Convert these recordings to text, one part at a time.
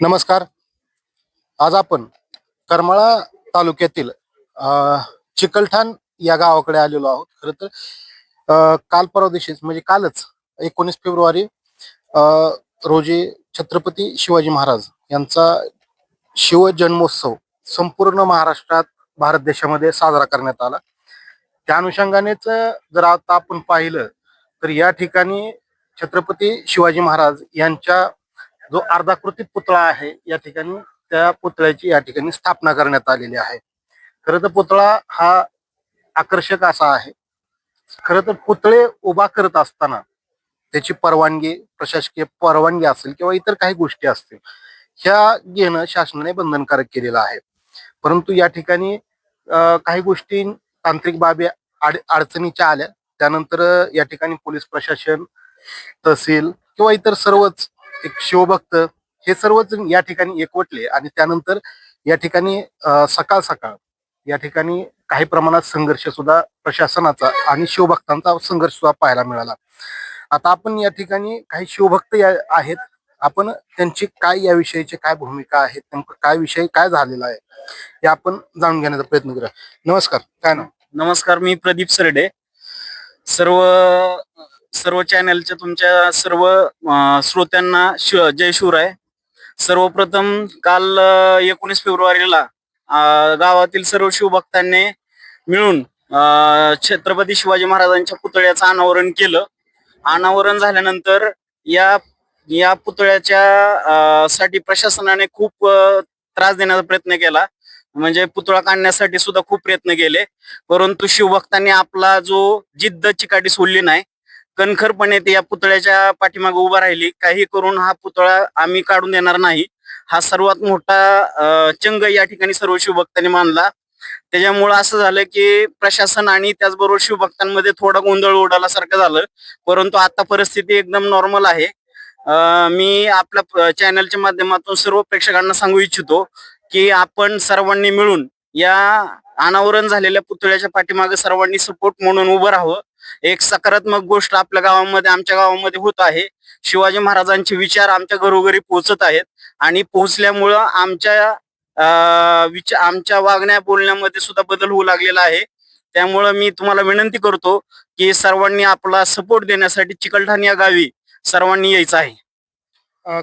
नमस्कार. आज आपण करमाळा तालुक्यातील चिकलठाण या गावाकडे आलेलो आहोत. खर तर काल परवा दिवशीच म्हणजे कालच एकोणीस फेब्रुवारी रोजी छत्रपती शिवाजी महाराज यांचा शिवजन्मोत्सव संपूर्ण महाराष्ट्रात भारत देशामध्ये साजरा करण्यात आला. त्या अनुषंगानेच जर आता आपण पाहिलं तर या ठिकाणी छत्रपती शिवाजी महाराज यांच्या जो अर्धाकृती पुतळा आहे या ठिकाणी त्या पुतळ्याची या ठिकाणी स्थापना करण्यात आलेली आहे. खरं तर पुतळा हा आकर्षक असा आहे. खरं तर पुतळे उभा करत असताना त्याची परवानगी प्रशासकीय परवानगी असेल किंवा इतर काही गोष्टी असतील ह्या घेणं शासनाने बंधनकारक केलेलं आहे. परंतु या ठिकाणी काही गोष्टी तांत्रिक बाबी अडचणीच्या आल्या. त्यानंतर या ठिकाणी पोलीस प्रशासन तहसील किंवा इतर सर्वच एक शिवभक्त हे सर्वच या ठिकाणी एकवटले आणि त्यानंतर या ठिकाणी सकाळ सकाळ या ठिकाणी काही प्रमाणात संघर्ष सुद्धा प्रशासनाचा आणि शिवभक्तांचा संघर्ष सुद्धा पाहायला मिळाला. आता आपण या ठिकाणी काही शिवभक्त या आहेत. आपण त्यांची काय या विषयीची काय भूमिका आहे नेमकं काय विषय काय झालेला आहे हे आपण जाणून घेण्याचा प्रयत्न करूया. नमस्कार. काय नाव? नमस्कार मी प्रदीप सरडे. सर्व सर्व चॅनलच्या तुमच्या सर्व श्रोत्यांना शिव जय शिवराय. सर्वप्रथम काल एकोणीस फेब्रुवारीला गावातील सर्व शिवभक्तांनी मिळून छत्रपती शिवाजी महाराजांच्या पुतळ्याचं अनावरण केलं. अनावरण झाल्यानंतर या या पुतळ्याच्या साठी प्रशासनाने खूप त्रास देण्याचा प्रयत्न केला. म्हणजे पुतळा काढण्यासाठी सुद्धा खूप प्रयत्न केले. परंतु शिवभक्तांनी आपला जो जिद्द चिकाटी सोडली नाही कणखरपणे ते या पुतळ्याच्या पाठीमागे उभा राहिली. काही करून हा पुतळा आम्ही काढून देणार नाही. हा सर्वात मोठा चंग या ठिकाणी सर्व शिवभक्तांनी मानला. त्याच्यामुळं असं झालं की प्रशासन आणि त्याचबरोबर शिवभक्तांमध्ये थोडा गोंधळ उडाल्यासारखं झालं. परंतु आता परिस्थिती एकदम नॉर्मल आहे. मी आपल्या चॅनलच्या माध्यमातून सर्व प्रेक्षकांना सांगू इच्छितो की आपण सर्वांनी मिळून या अनावरण झालेल्या पुतळ्याच्या पाठीमागे सर्वांनी सपोर्ट म्हणून उभं राहावं. एक सकारात्मक गोष्ट आपल्या गावामध्ये आमच्या गावामध्ये होत आहे. शिवाजी महाराजांचे विचार आमच्या घरोघरी पोहोचत आहेत आणि पोहोचल्यामुळं आमच्या विचार आमच्या वागण्या बोलण्यामध्ये सुद्धा बदल होऊ लागलेला आहे. त्यामुळं मी तुम्हाला विनंती करतो की सर्वांनी आपला सपोर्ट देण्यासाठी चिकलठाण या गावी सर्वांनी यायचं आहे.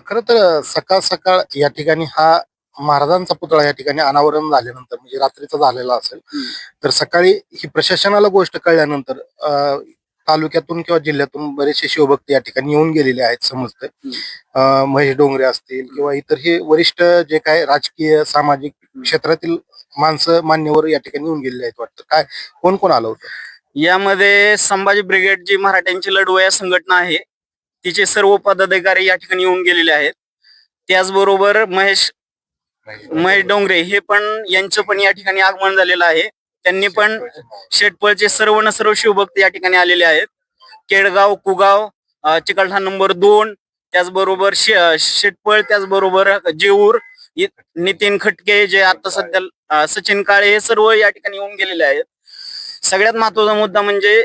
खर तर सकाळ सकाळ या ठिकाणी हा महाराजांचा पुतळा या ठिकाणी अनावरण झाल्यानंतर म्हणजे रात्रीचा झालेला असेल. तर सकाळी ही प्रशासनाला गोष्ट कळल्यानंतर अं, तालुक्यातून किंवा जिल्ह्यातून बरेचसे शिवभक्त या ठिकाणी येऊन गेलेले आहेत समजतंय. अं, महेश डोंगरे असतील किंवा इतर हे वरिष्ठ जे काय राजकीय सामाजिक क्षेत्रातील माणसं मान्यवर या ठिकाणी येऊन गेलेले आहेत वाटतं. काय कोण कोण आलं होतं? यामध्ये संभाजी ब्रिगेड जी मराठ्यांची लढवया संघटना आहे तिचे सर्व पदाधिकारी या ठिकाणी येऊन गेलेले आहेत. त्याचबरोबर महेश महेश डोंगरे हे पण यांचं पण या ठिकाणी आगमन झालेलं आहे. त्यांनी पण शेटपळचे सर्व न सर्व शिवभक्त या ठिकाणी आलेले आहेत. केडगाव कुगाव चिकलठा नंबर दोन त्याचबरोबर शेटपळ त्याचबरोबर जेऊर नितीन खटके जे आता सध्या सचिन काळे हे सर्व या ठिकाणी येऊन गेलेले आहेत. सगळ्यात महत्त्वाचा मुद्दा म्हणजे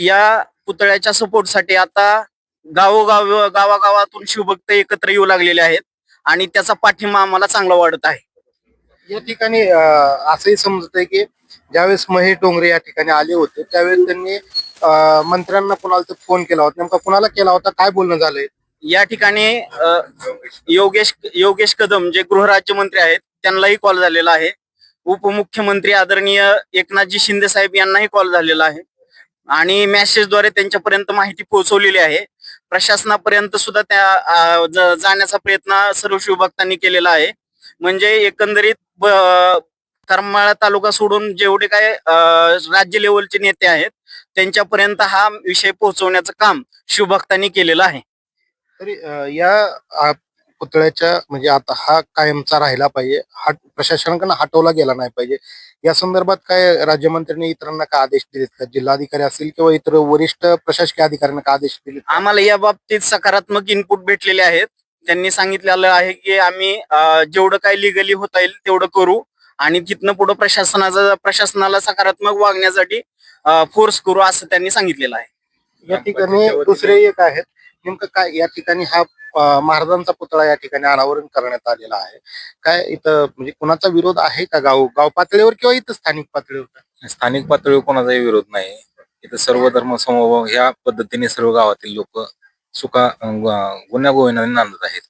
या पुतळ्याच्या सपोर्टसाठी आता गावोगाव गावागावातून शिवभक्त एकत्र येऊ लागलेले आहेत. आणि त्याचा पाठिंबा आम्हाला चांगला वाढत आहे. या ठिकाणी असंही समजत आहे की ज्यावेळेस महेश डोंगरे या ठिकाणी आले होते त्यावेळेस त्यांनी मंत्र्यांना कुणाला तर फोन केला होता. नेमका कुणाला केला होता? काय बोलणं झालंय? या ठिकाणी योगेश योगेश कदम जे गृहराज्यमंत्री आहेत त्यांनाही कॉल झालेला आहे. उपमुख्यमंत्री आदरणीय एकनाथजी शिंदे साहेब यांनाही कॉल झालेला आहे. आणि मेसेजद्वारे त्यांच्यापर्यंत माहिती पोहोचवलेली आहे. प्रशासनापर्यंत सुद्धा त्या जाण्याचा प्रयत्न सर्व शिवभक्तांनी केलेला आहे. म्हणजे एकंदरीत करमाळा तालुका सोडून जेवढे काय अ, राज्य लेवलचे नेते आहेत त्यांच्यापर्यंत हा विषय पोहोचवण्याचं काम शिवभक्तांनी केलेलं आहे. तरी या पुतळ्याच्या म्हणजे आता हा कायमचा राहिला पाहिजे. हा प्रशासनाकडनं हटवला गेला नाही पाहिजे. या संदर्भात काय राज्यमंत्र्यांनी इतरांना काय आदेश दिलेत का? जिल्हाधिकारी असतील किंवा इतर वरिष्ठ प्रशासकीय अधिकाऱ्यांना काय आदेश दिलेत का? आम्हाला या बाबतीत सकारात्मक इनपुट भेटलेले आहेत. त्यांनी सांगितलेलं आहे की आम्ही जेवढं काही लिगली होता येईल तेवढं करू आणि तिथनं पुढे प्रशासनाचा प्रशासनाला सकारात्मक वागण्यासाठी फोर्स करू असं त्यांनी सांगितलेलं आहे. या ठिकाणी दुसरे एक आहेत. नेमकं काय या ठिकाणी हा महाराजांचा पुतळा या ठिकाणी अनावरण करण्यात आलेला आहे. काय इथं म्हणजे कुणाचा विरोध आहे का गाव गाव पातळीवर किंवा इथं स्थानिक पातळीवर स्थानिक पातळीवर कोणाचाही विरोध नाही. इथं सर्व धर्म समभाव ह्या पद्धतीने सर्व गावातील लोक सुखा गु- गुण्यागोविंदाने नांदत आहेत.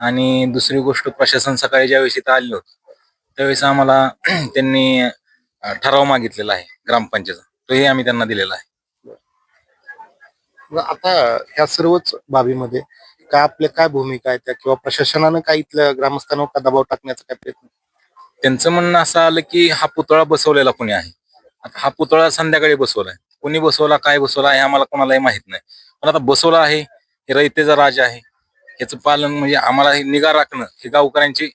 आणि दुसरी गोष्ट प्रशासन सकाळी ज्यावेळेस इथं आले होते त्यावेळेस आम्हाला त्यांनी ठराव मागितलेला आहे ग्रामपंचायत तोही आम्ही त्यांना दिलेला आहे. आता ह्या सर्वच बाबीमध्ये काय आपल्या काय भूमिका आहे त्या किंवा प्रशासनानं काय इथल्या ग्रामस्थांवर का दबाव टाकण्याचा काय प्रयत्न? त्यांचं म्हणणं असं आलं की हा पुतळा बसवलेला कोणी आहे? आता हा पुतळा संध्याकाळी बसवलाय. कोणी बसवला काय बसवला हे आम्हाला कोणालाही माहीत नाही. पण आता बसवला आहे हे रयतेचा राजा आहे. याचं पालन म्हणजे आम्हाला हे निगा राखणं हे गावकऱ्यांची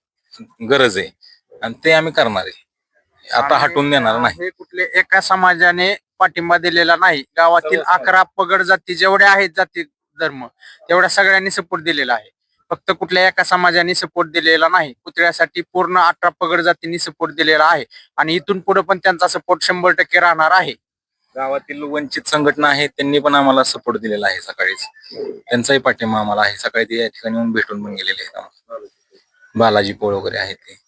गरज आहे. आणि ते आम्ही करणार आहे. आता हटवून देणार नाही. हे कुठले एका समाजाने पाठिंबा दिलेला नाही. गावातील अकरा पगड जाती जेवढ्या आहेत जाती धर्म. तेवढ्या सगळ्यांनी सपोर्ट दिलेला आहे. फक्त कुठल्या एका समाजाने सपोर्ट दिलेला नाही. पुतळ्यासाठी पूर्ण अठरा पगड जातींनी सपोर्ट दिलेला आहे. आणि इथून पुढे पण त्यांचा सपोर्ट शंभर टक्के राहणार आहे. गावातील वंचित संघटना आहे त्यांनी पण आम्हाला सपोर्ट दिलेला आहे सकाळीच. त्यांचाही पाठिंबा आम्हाला आहे. सकाळी ते या ठिकाणी येऊन भेटून पण गेलेले आहेत आम्हाला. बालाजी पोळ वगैरे आहेत ते.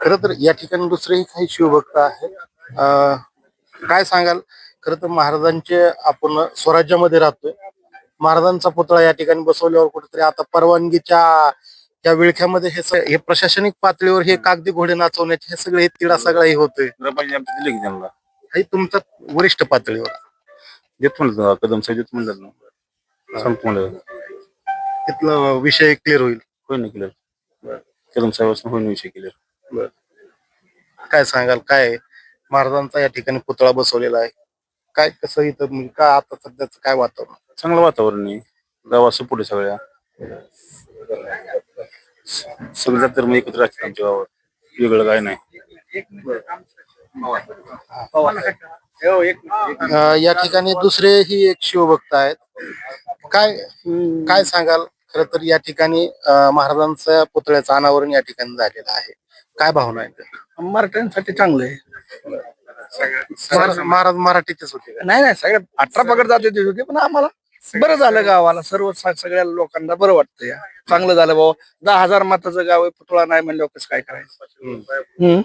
खरं तर या ठिकाणी दुसरेही काही शिवभक्त आहेत. अं, काय सांगाल? खरं तर महाराजांचे आपण स्वराज्यामध्ये राहतोय. महाराजांचा पुतळा या ठिकाणी बसवल्यावर कुठेतरी आता परवानगीच्या या विळख्यामध्ये हे हे प्रशासनिक पातळीवर हे कागदी घोडे नाचवण्याचे हे सगळे हे तिडा सगळाही होतोय. हे तुमचं वरिष्ठ पातळीवर. देत म्हणलं कदम साहेब देत म्हणलं ना. म्हणलं तिथलं विषय क्लिअर होईल. होय ना क्लिअर कदम साहेब होईन विषय क्लिअर काय सांगाल काय? महाराजांचा या ठिकाणी पुतळा बसवलेला आहे. काय कसं इथं म्हणजे काय आता सध्याचं काय वातावरण? चांगलं वातावरण आहे. गावात सपोर्ट आहे सगळ्या सगळ्या धर्म एकत्र राहतात आमच्या गावात. वेगळं काय नाही. अं, या ठिकाणी दुसरेही एक शिवभक्त आहेत. काय काय सांगाल? खर तर या ठिकाणी अं, महाराजांच्या पुतळ्याचं अनावरण या ठिकाणी झालेलं आहे. काय भावना आहेत मराठ्यांसाठी चांगलं आहे. महाराज महाराज मराठीचेच होते का? नाही नाही सगळ्या अठरा पकड जाते ते होते पण आम्हाला बरं झालं गावाला. सर्व स- सगळ्या लोकांना बरं वाटतं या. चांगलं झालं भाऊ. दहा हजार मताचं गाव आहे पुतळा नाही म्हणलं कसं काय करायचं? हम्म.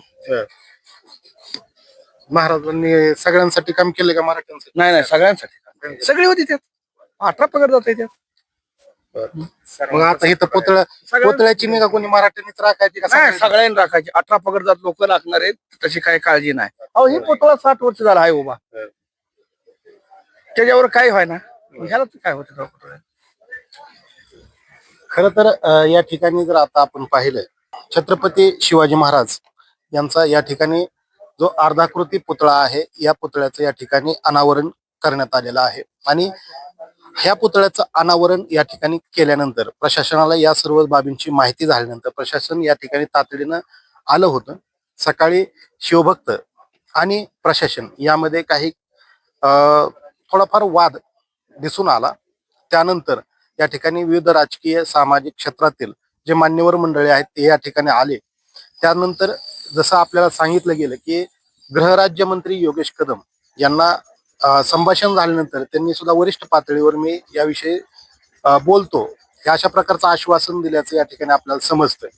महाराजांनी सगळ्यांसाठी काम केले का मराठ्यांसाठी? नाही नाही सगळ्यांसाठी. सगळी होती त्यात. अठरा पकड जाते त्यात. मग आता इथं पुतळ्या पुतळ्याची निगा कोणी मराठ्यांनीच राखायची का नाही सगळ्यांनी? सगळ्यांनी राखायची. अठरा पकड जात लोक लागणार आहेत तशी काही काळजी नाही. अहो ही पुतळा साठ वर्ष झाला आहे उभा. त्याच्यावर काय व्हाय ना ह्याला तर काय होतं? खर तर अ, या ठिकाणी जर आता आपण पाहिलं छत्रपती शिवाजी महाराज यांचा या ठिकाणी जो अर्धाकृती पुतळा आहे या पुतळ्याचं या ठिकाणी अनावरण करण्यात आलेलं आहे. आणि ह्या पुतळ्याचं अनावरण या ठिकाणी केल्यानंतर प्रशासनाला या सर्व बाबींची माहिती झाल्यानंतर प्रशासन या ठिकाणी तातडीनं आलं होतं. सकाळी शिवभक्त आणि प्रशासन यामध्ये काही थोडाफार वाद दिसून आला. त्यानंतर या ठिकाणी विविध राजकीय सामाजिक क्षेत्रातील जे मान्यवर मंडळी आहेत ते या ठिकाणी आले. त्यानंतर जसं आपल्याला सांगितलं गेलं की गृहराज्यमंत्री योगेश कदम यांना संभाषण झाल्यानंतर त्यांनी सुद्धा वरिष्ठ पातळीवर मी याविषयी बोलतो. हे अशा प्रकारचं आश्वासन दिल्याचं या ठिकाणी आपल्याला समजतंय.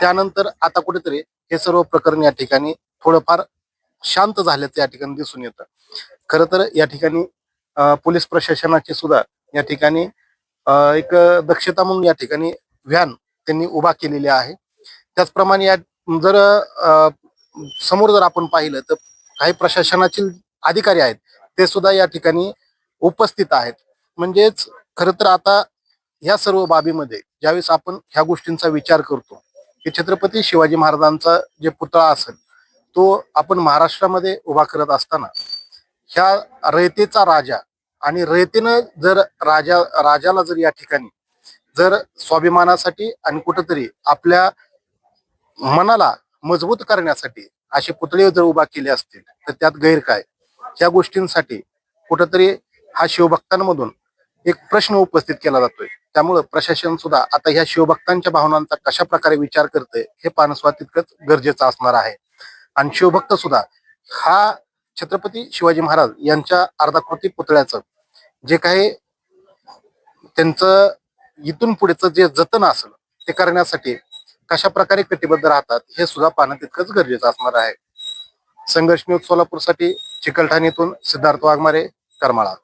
त्यानंतर आता कुठेतरी हे सर्व प्रकरण या ठिकाणी थोडंफार शांत झाल्याचं या ठिकाणी दिसून येतं. खर तर या ठिकाणी पोलीस प्रशासनाची सुद्धा या ठिकाणी एक दक्षता म्हणून या ठिकाणी व्हॅन त्यांनी उभा केलेली आहे. त्याचप्रमाणे या जर समोर जर आपण पाहिलं तर काही प्रशासनातील अधिकारी आहेत. ते सुद्धा या ठिकाणी उपस्थित आहेत. म्हणजेच खरं तर आता ह्या सर्व बाबीमध्ये ज्यावेळेस आपण ह्या गोष्टींचा विचार करतो की छत्रपती शिवाजी महाराजांचा जे पुतळा असेल तो आपण महाराष्ट्रामध्ये उभा करत असताना ह्या रयतेचा राजा आणि रयतेनं जर राजा राजाला जर या ठिकाणी जर स्वाभिमानासाठी आणि कुठंतरी आपल्या मनाला मजबूत करण्यासाठी असे पुतळे जर उभा केले असतील तर त्यात गैर काय? ह्या गोष्टींसाठी कुठंतरी हा शिवभक्तांमधून एक प्रश्न उपस्थित केला जातोय. त्यामुळं प्रशासन सुद्धा आता ह्या शिवभक्तांच्या भावनांचा कशा प्रकारे विचार करते हे पाहणं सुद्धा तितकंच गरजेचं असणार आहे. आणि शिवभक्त सुद्धा हा छत्रपती शिवाजी महाराज यांच्या अर्धाकृती पुतळ्याचं जे काही त्यांचं इथून पुढेचं जे जतन असेल ते करण्यासाठी कशा प्रकारे कटिबद्ध राहतात हे सुद्धा पाहणं तितकंच गरजेचं असणार आहे. संघर्ष न्यूज सोलापूरसाठी चिकलठाण सिद्धार्थ वाघमारे करमाळा.